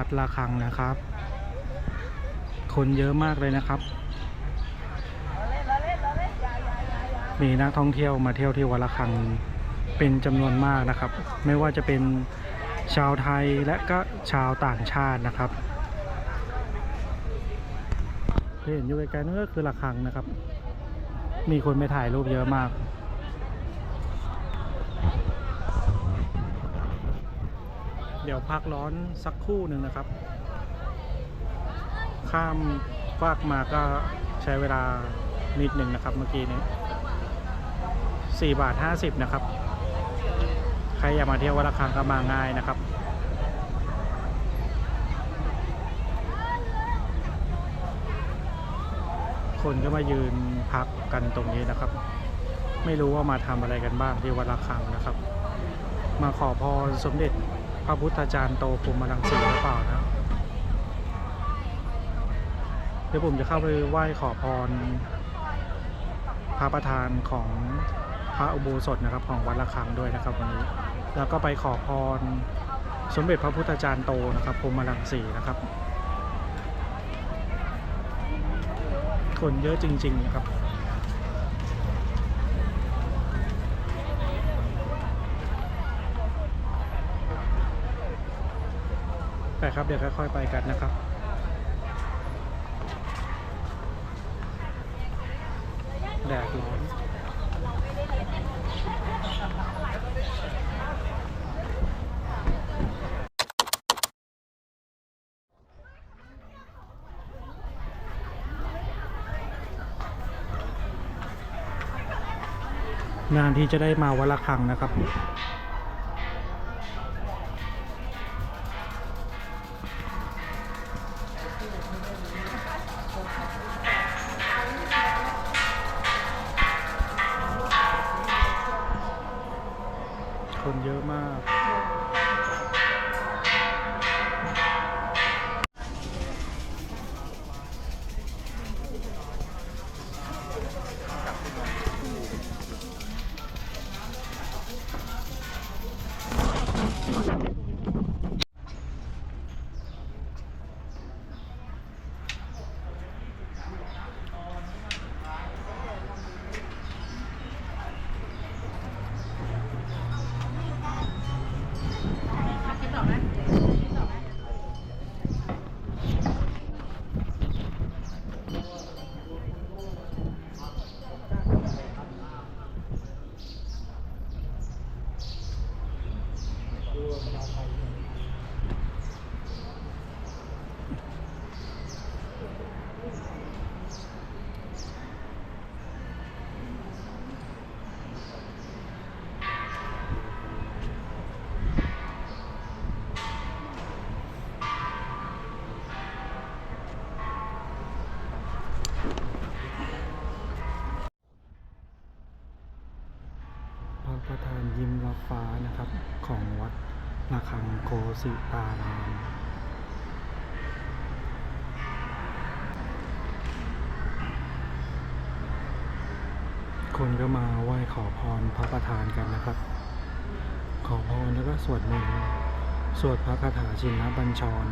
วัดระฆังนะครับ คนเยอะมากเลยนะครับ มีนักท่องเที่ยวมาเที่ยวที่วัดระฆังเป็นจำนวนมากนะครับ ไม่ว่าจะเป็นชาวไทยและก็ชาวต่างชาตินะครับที่เห็นอยู่ไกลๆนั่นก็คือระฆังนะครับ มีคนไปถ่ายรูปเยอะมาก ดี๋ยวพักร้อนสักครู่หนึ่งนะครับ ข้ามฟากมาก็ใช้เวลานิดหนึ่งนะครับ เมื่อกี้นี้สี่บาทห้าสิบนะครับ ใครอยากมาเที่ยววัดระฆังก็มาง่ายนะครับคนก็มายืนพักกันตรงนี้นะครับ ไม่รู้ว่ามาทำอะไรกันบ้างที่วัดระฆังนะครับ มาขอพรสมเด็จ ระพุทธจารย์โตพรหมรังสีหรือเปล่านะเดี๋ยวผมจะเข้าไปไหว้ขอพร พระประธานของพระอุโบสถนะครับ ของวัดระฆังด้วยนะครับวันนี้ แล้วก็ไปขอพรสมเด็จพระพุทธจารย์โตนะครับพรหมรังสีนะครับ คนเยอะจริง ๆ นะครับ แต่ครับ เดี๋ยวค่อยๆไปกันนะครับแดดร้อนนานที่จะได้มาวันละครั้งนะครับ คนเยอะมาก ฟ้านะครับของวัดระฆังโคสิตาราม คนก็มาไหว้ขอพรพระประธานกันนะครับ ขอพรแล้วก็สวดมนต์สวดพระคาถาชินบัญชร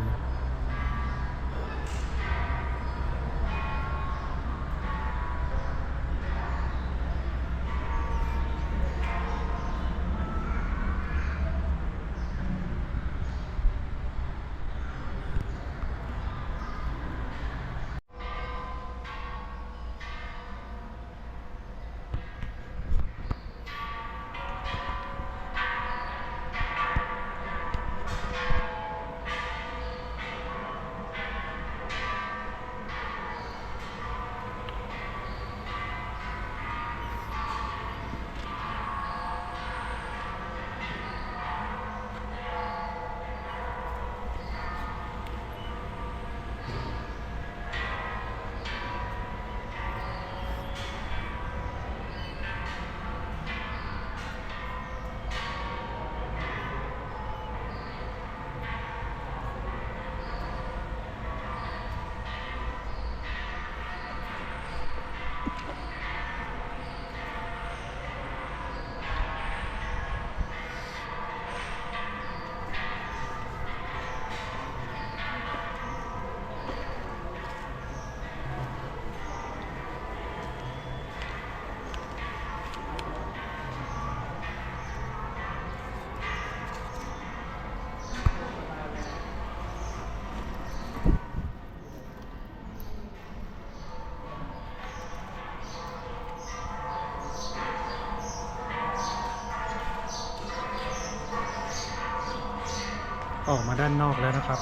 ด้านนอกแล้วนะครับ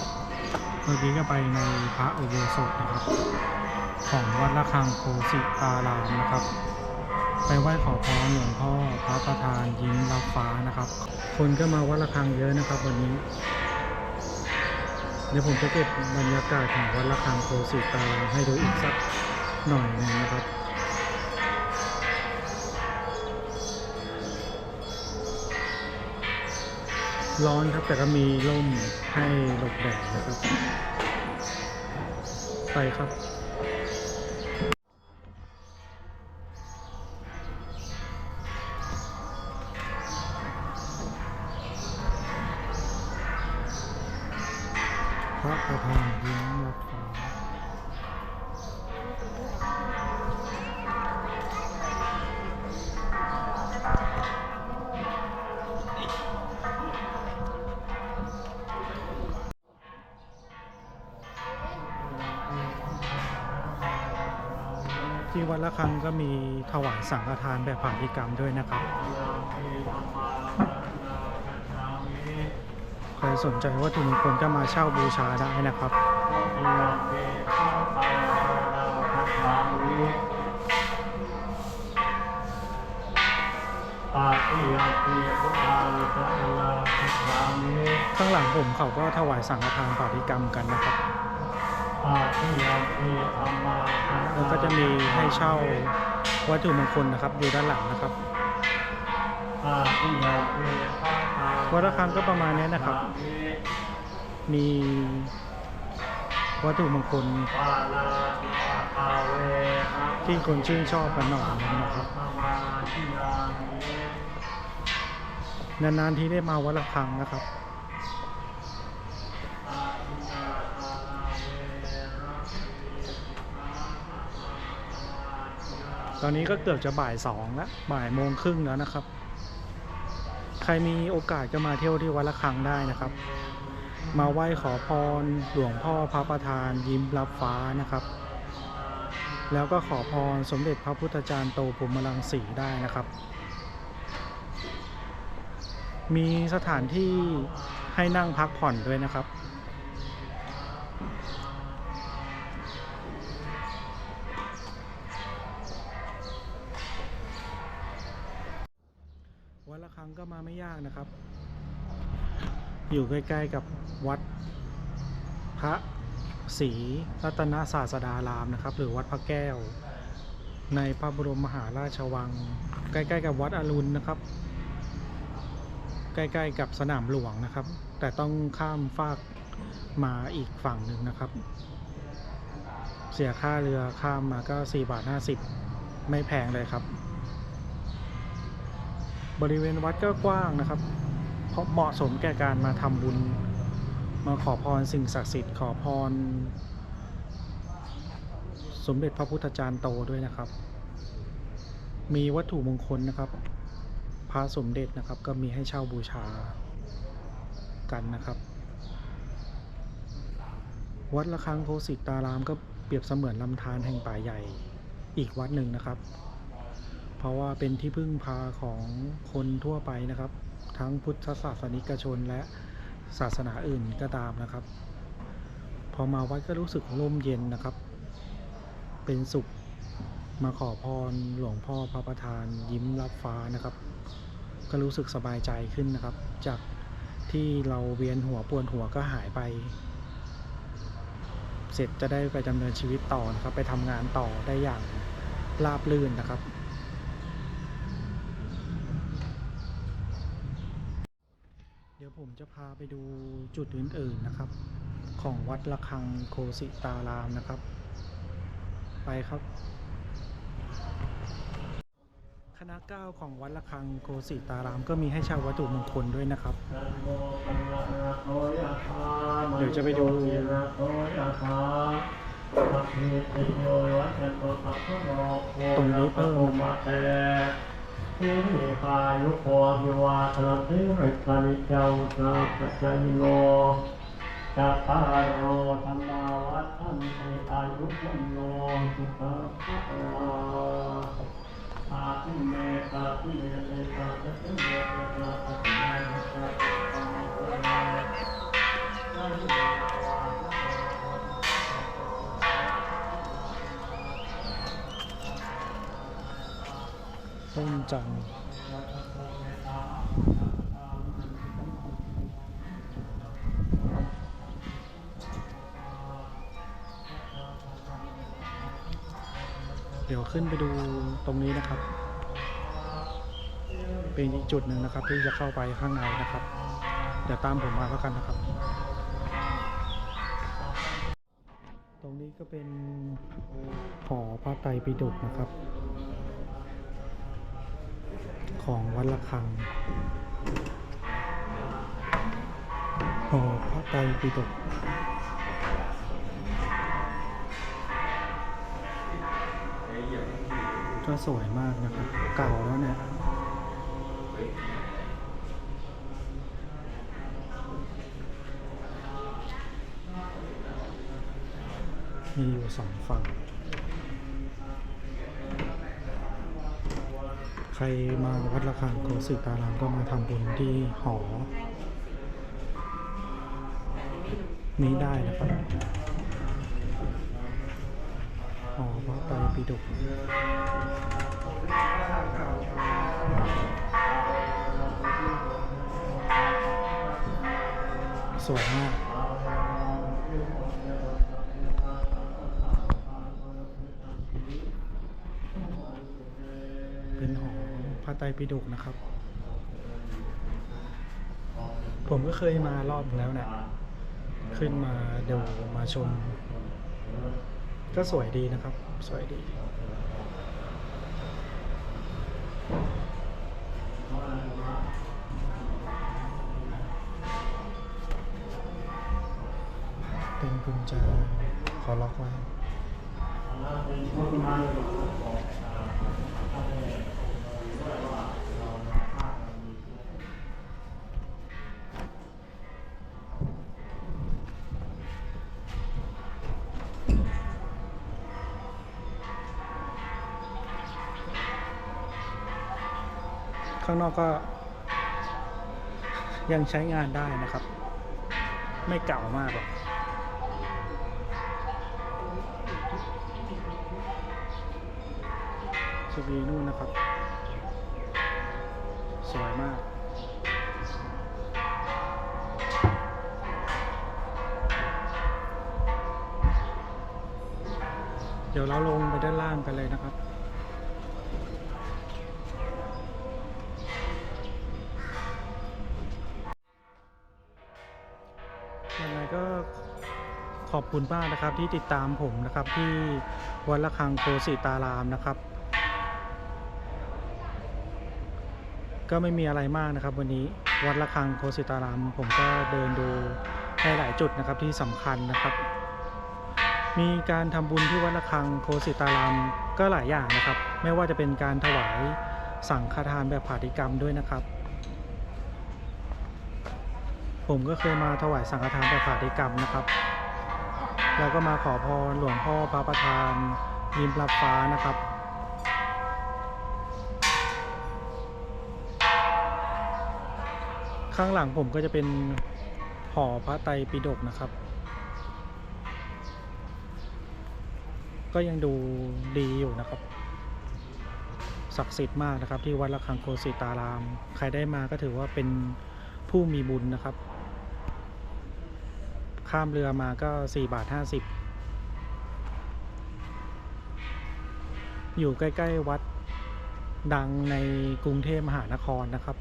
เมื่อกี้ก็ไปในพระอุโบสถนะครับ ของวัดระฆังโคสิตารามนะครับ ไปไหว้ขอพรหลวงพ่อพระประธานยิ้มรับฟ้านะครับ คนก็มาวัดระฆังเยอะนะครับ วันนี้ เดี๋ยวผมจะเก็บบรรยากาศของวัดระฆังโคสิตารามให้ดูอีกสักหน่อยหนึงนะครับ ร้อนครับแต่ก็มีร่มให้หลบแดดนะครับ ไปครับ วัดละคังก็มีถวายสังฆทานแบบผ่าพิกรรมด้วยนะครับ ใครสนใจวัตถุมงคลก็มาเช่าบูชาได้นะครับปาติยาติพุทธาสังฆาสังฆามิข้างหลังผมเขาก็ถวายสังฆทานผ่าพิกรรมกันนะครับ แล้วก็จะมีให้เช่าวัตถุมงคลนะครับอยู่ด้านหลังนะครับวัดระฆังก็ประมาณนี้นะครับ มีวัตถุมงคล ที่คนชื่นชอบกันหน่อยนะครับนานๆที่ได้มาวัดระฆังนะครับ ตอนนี้ก็เกือบจะบ่ายสองแล้วบ่ายโมงครึ่งแล้วนะครับ ใครมีโอกาสก็มาเที่ยวที่วัดระฆังได้นะครับ มาไหว้ขอพรหลวงพ่อพระประธานยิ้มรับฟ้านะครับ แล้วก็ขอพรสมเด็จพระพุทธจารย์โตพรหมรังสีได้นะครับ มีสถานที่ให้นั่งพักผ่อนด้วยนะครับ ก็มาไม่ยากนะครับ อยู่ใกล้ๆกับวัดพระศรีรัตนศาสดารามนะครับ หรือวัดพระแก้ว ในพระบรมมหาราชวัง ใกล้ๆกับวัดอรุณนะครับ ใกล้ๆกับสนามหลวงนะครับ แต่ต้องข้ามฟากมาอีกฝั่งหนึ่งนะครับ เสียค่าเรือข้ามมาก็ 4 บาท 50 ไม่แพงเลยครับ บริเวณวัดก็กว้างนะครับ เพราะเหมาะสมแก่การมาทำบุญ มาขอพรสิ่งศักดิ์สิทธิ์ขอพร สมเด็จพระพุทธจารย์โตด้วยนะครับ มีวัตถุมงคลนะครับ พระสมเด็จนะครับก็มีให้เช่าบูชากันนะครับ วัดละคังโคสิตารามก็เปรียบเสมือนลำธารแห่งป่าใหญ่อีกวัดหนึ่งนะครับ เพราะว่าเป็นที่พึ่งพาของคนทั่วไปนะครับ ทั้งพุทธศาสนิกชนและศาสนาอื่นก็ตามนะครับ พอมาวัดก็รู้สึกร่มเย็นนะครับ เป็นสุขมาขอพรหลวงพ่อพระประธานยิ้มรับฟ้านะครับ ก็รู้สึกสบายใจขึ้นนะครับ จากที่เราเวียนหัวปวดหัวก็หายไป เสร็จจะได้ไปดำเนินชีวิตต่อนะครับ ไปทำงานต่อได้อย่างราบรื่นนะครับ เดี๋ยวผม จะพาไปดูจุดอื่นๆนะครับ ของวัดระฆังโคสิตารามนะครับ ไปครับ คณะเก้าของวัดระฆังโคสิตาราม ก็มีให้เช่าวัตถุมงคลด้วยนะครับ เดี๋ยวจะไปดูตรงนี้เพิ่มนะครับ ทิพายุโควิวาทนาทิริกานิจังสัพจายโนจัตตารโอธรรมาวัฏันติอายุวันโนสุขังภะลังอาทิเมตาทิเมตาทิเมตาเมตาทิเมตาจันทร์เเดี๋ยวขึ้นไปดูตรงนี้นะครับ เป็นอีกจุดหนึ่งนะครับ ที่จะเข้าไปข้างในนะครับ เดี๋ยวตามผมมาแล้วกันนะครับ ตรงนี้ก็เป็นหอพระไตรปิฎกนะครับ ของวัดระฆังหอพระไตรปิฎกก็สวยมากนะครับ เก่าแล้วเนี่ยมีอยู่สองฝั่ง ใครมาวัดระฆังโกสิตารามก็มาทำบุญที่หอ นี้ได้นะครับหอพระไตรปิฎกสวยมาก ไตรปิฎกนะครับ ผมก็เคยมารอบแล้วเนะี่ยขึ้นมาดูมาชม ก็สวยดีนะครับ สวยดีเป็นกุญแจขอล็อกไว้ ข้างนอกก็ ยังใช้งานได้นะครับ ไม่เก่ามากหรอกจะมีนู่นนะครับ วยมากเดี๋ยวเราลงไปด้านล่างกันเลยนะครับ ยังไงก็ขอบคุณมากนะครับที่ติดตามผมนะครับที่วัดระฆังโคสิตารามนะครับ ก็ไม่มีอะไรมากนะครับ วันนี้วัดระฆังโคสิตาราม ผมก็เดินดูในหลายจุดนะครับที่สำคัญนะครับ มีการทำบุญที่วัดระฆังโคสิตารามก็หลายอย่างนะครับ ไม่ว่าจะเป็นการถวายสังฆทานแบบผาติกรรมด้วยนะครับ ผมก็เคยมาถวายสังฆทานแบบผาติกรรมนะครับแล้วก็มาขอพรหลวงพ่อพระประธานยิ้มรับฟ้านะครับ ข้างหลังผมก็จะเป็นหอพระไตรปิฎกนะครับ ก็ยังดูดีอยู่นะครับ ศักดิ์สิทธิ์มากนะครับ ที่วัดระฆังโคสิตาราม ใครได้มาก็ถือว่าเป็นผู้มีบุญนะครับ ข้ามเรือมาก็ 4 บาท 50 อยู่ใกล้ ๆ วัดดังในกรุงเทพมหานครนะครับ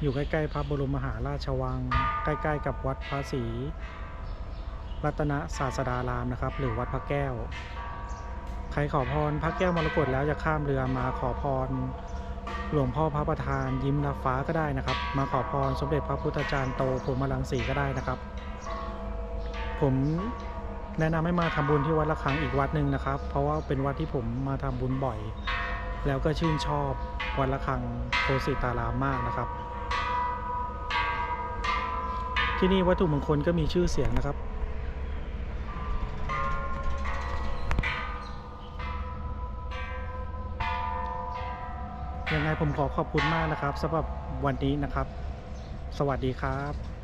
อยู่ใกล้ๆพระบรมมหาราชวัง ใกล้ๆ กับวัดพระศรีรัตนศาสดารามนะครับ หรือวัดพระแก้ว ใครขอพรพระแก้วมรกตแล้วจะข้ามเรือมาขอพร หลวงพ่อพระประธานยิ้มรับฟ้าก็ได้นะครับ มาขอพรสมเด็จพระพุทธจารย์โตพรหมรังสีก็ได้นะครับ ผมแนะนำให้มาทำบุญที่วัดระฆังอีกวัดหนึ่งนะครับ เพราะว่าเป็นวัดที่ผมมาทำบุญบ่อย แล้วก็ชื่นชอบวัดระฆังโคสิตารามมากนะครับ ที่นี่วัตถุมงคลก็มีชื่อเสียงนะครับยังไงผมขอขอบคุณมากนะครับสำหรับวันนี้นะครับ สวัสดีครับ